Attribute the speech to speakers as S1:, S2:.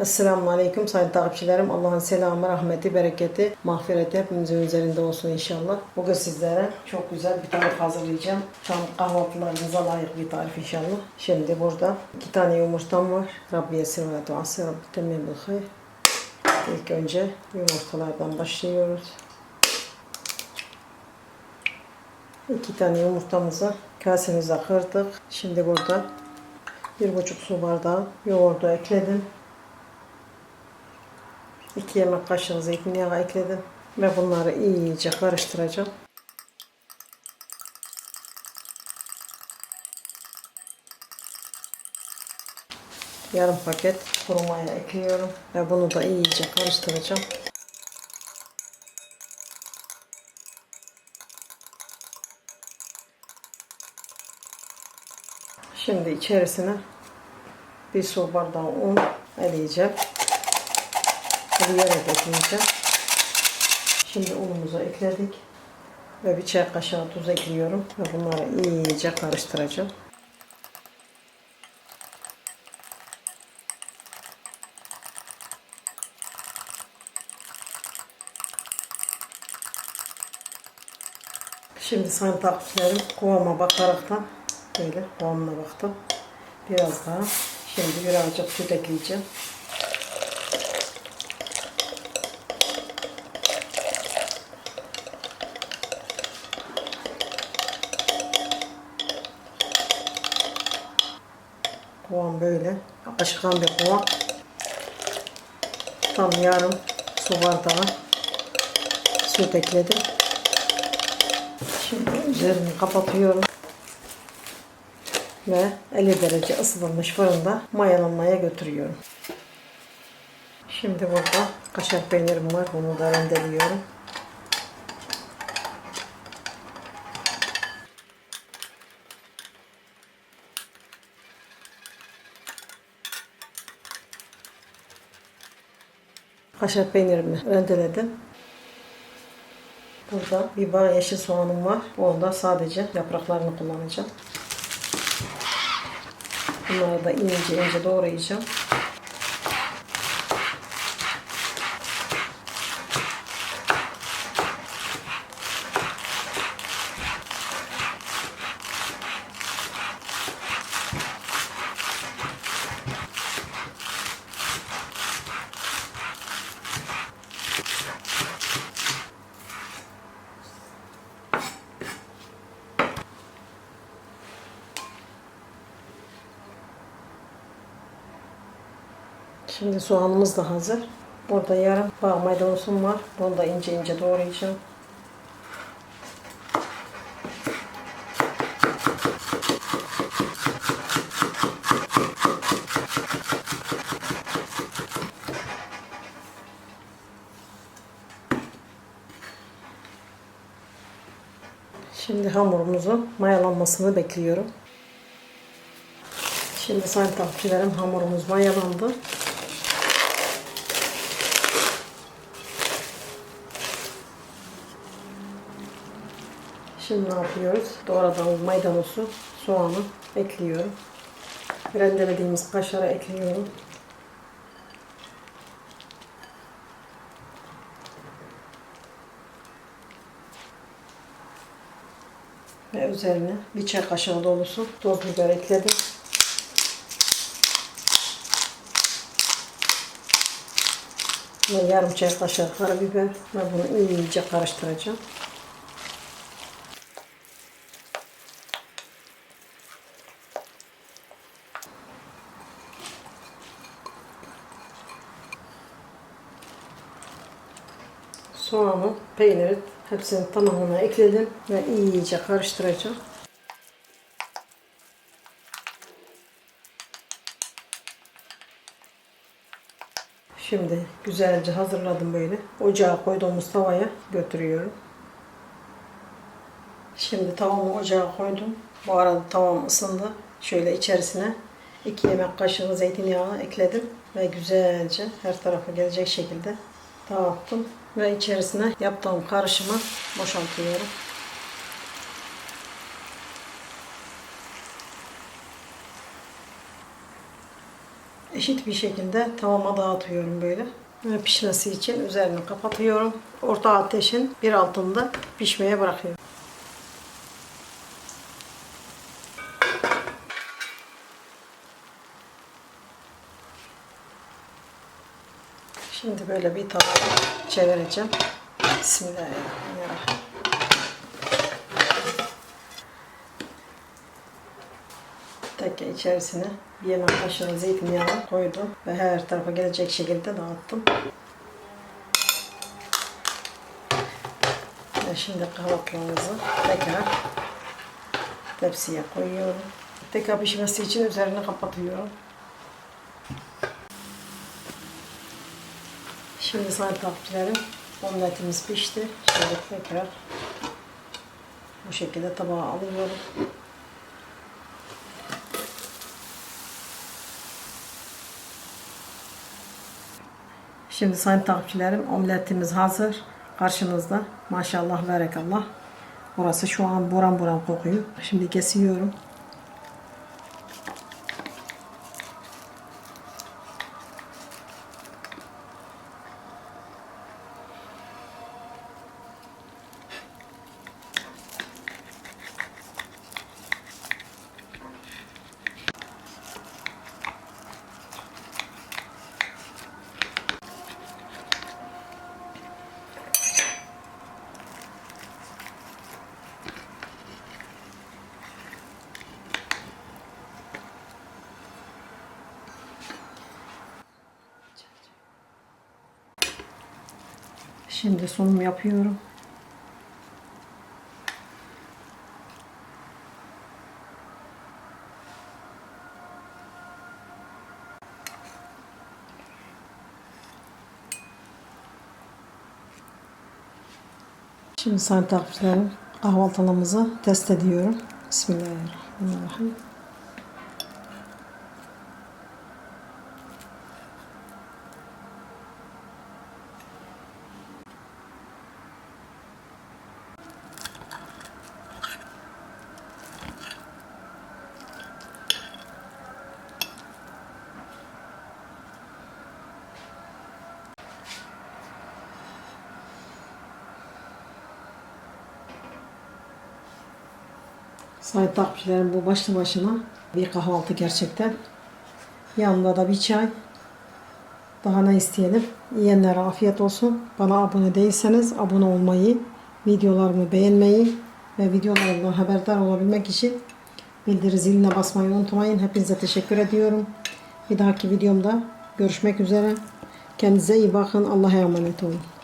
S1: Esselamu Aleyküm sayın takipçilerim. Allah'ın selamı, rahmeti, bereketi, mağfireti hepimizin üzerinde olsun inşallah. Bugün sizlere çok güzel bir tarif hazırlayacağım. Tam kahvaltılarınıza layık bir tarif inşallah. Şimdi burada iki tane yumurtam var. Rabbi yesir ve duası, Rabbi temin bil hayr. İlk önce yumurtalardan başlıyoruz. İki tane yumurtamızı kasemize kırdık. Şimdi burada bir buçuk su bardağı yoğurdu ekledim. 2 yemek kaşığı zeytinyağı ekledim ve bunları iyice karıştıracağım. Yarım paket kuru maya ekliyorum ve bunu da iyice karıştıracağım. Şimdi içerisine bir su bardağı un eleyeceğim. Kırıyarak ekleyeceğim. Şimdi unumuzu ekledik. Ve bir çay kaşığı tuz ekliyorum. Ve bunları iyice karıştıracağım. Şimdi sayın takipçilerim kıvama bakaraktan böyle kıvamına baktım. Biraz daha. Şimdi birazcık süt ekleyeceğim. Böyle. Akışkan bir kıvam. Tam yarım su bardağı süt ekledim. Şimdi üzerini kapatıyorum. Ve 50 derece ısıtılmış fırında mayalanmaya götürüyorum. Şimdi burada kaşar peynirim var. Bunu da rendeliyorum. Kaşar peynirimi rendeledim. Burada bir bağ yeşil soğanım var. Onda sadece yapraklarını kullanacağım. Bunları da ince ince doğrayacağım. Şimdi soğanımız da hazır. Burada yarım bağ maydanozum var. Bunu da ince ince doğrayacağım. Şimdi hamurumuzun mayalanmasını bekliyorum. Şimdi sayın takipçilerim hamurumuz mayalandı. Şimdi ne yapıyoruz? Doğradığımız maydanozu, soğanı ekliyorum. Rendelediğimiz kaşarı ekliyorum. Ve üzerine bir çay kaşığı dolusu toz biber ekledim. Ve yarım çay kaşığı karabiber ve bunu iyice karıştıracağım. soğanı, peyniri hepsini tamamına ekledim ve iyice karıştıracağım. Şimdi güzelce hazırladım böyle. Ocağa koyduğumuz tavaya götürüyorum. Şimdi tavamı ocağa koydum. Bu arada tavam ısındı. Şöyle içerisine 2 yemek kaşığı zeytinyağı ekledim ve güzelce her tarafa gelecek şekilde dağıttım ve içerisine yaptığım karışımı boşaltıyorum. eşit bir şekilde tavama dağıtıyorum böyle. Ve pişmesi için üzerini kapatıyorum. Orta ateşin bir altında pişmeye bırakıyorum. Şimdi böyle bir tava çevireceğim. Bismillahirrahmanirrahim. Tekke içerisine bir yemek kaşığı zeytinyağı koydum ve her tarafa gelecek şekilde dağıttım. Ve şimdi kahvaltılarımızı tekrar tepsiye koyuyorum. Tekrar pişmesi için üzerini kapatıyorum. Şimdi takipçilerim omletimiz pişti. Şimdi tekrar bu şekilde tabağa alıyorum. Şimdi sayın takipçilerim omletimiz hazır. Karşınızda maşallah berekallah. Burası şu an buram buram kokuyor. Şimdi kesiyorum. Şimdi sunum yapıyorum. Şimdi takipçilerim kahvaltılığımızı test ediyorum. Bismillahirrahmanirrahim. Sayın takipçilerim bu başlı başına bir kahvaltı gerçekten. Yanında da bir çay. Daha ne isteyelim? Yiyenlere afiyet olsun. Bana abone değilseniz abone olmayı, videolarımı beğenmeyi ve videolarımdan haberdar olabilmek için bildiri ziline basmayı unutmayın. Hepinize teşekkür ediyorum. Bir dahaki videomda görüşmek üzere. Kendinize iyi bakın. Allah'a emanet olun.